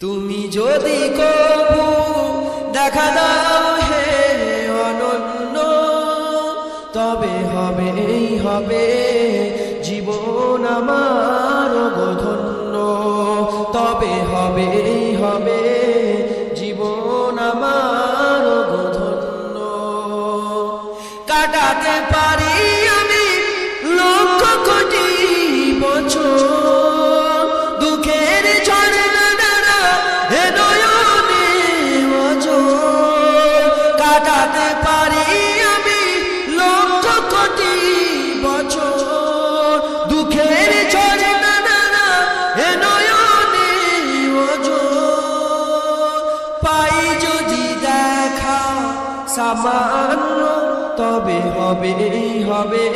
তুমি যদি কবু দেখা দাও হে অনন্য, তবে হবে, এই হবে জীবন আমার গধন্য তবে হবে, এই হবে জীবন আমার গধন্য কাটাতে পারি সামান্য, তবে হবে হবে।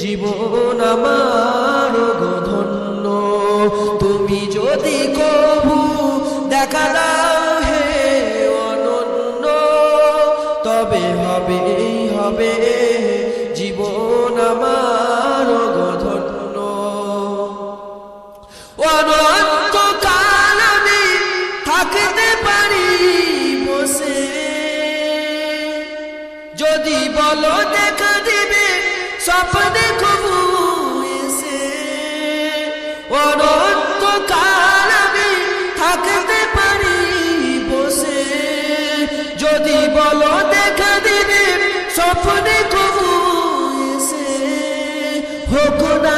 জীবন আমার গধন্য তুমি যদি কবু দেখা দাও হে অনন্য, তবে যদি বলো দেখা দিবে, স্বপ্নে থাকতে পারি যদি বলো দেখা দিবে হোক না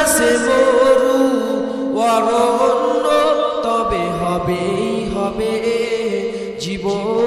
তবে হবে হবে। জীবন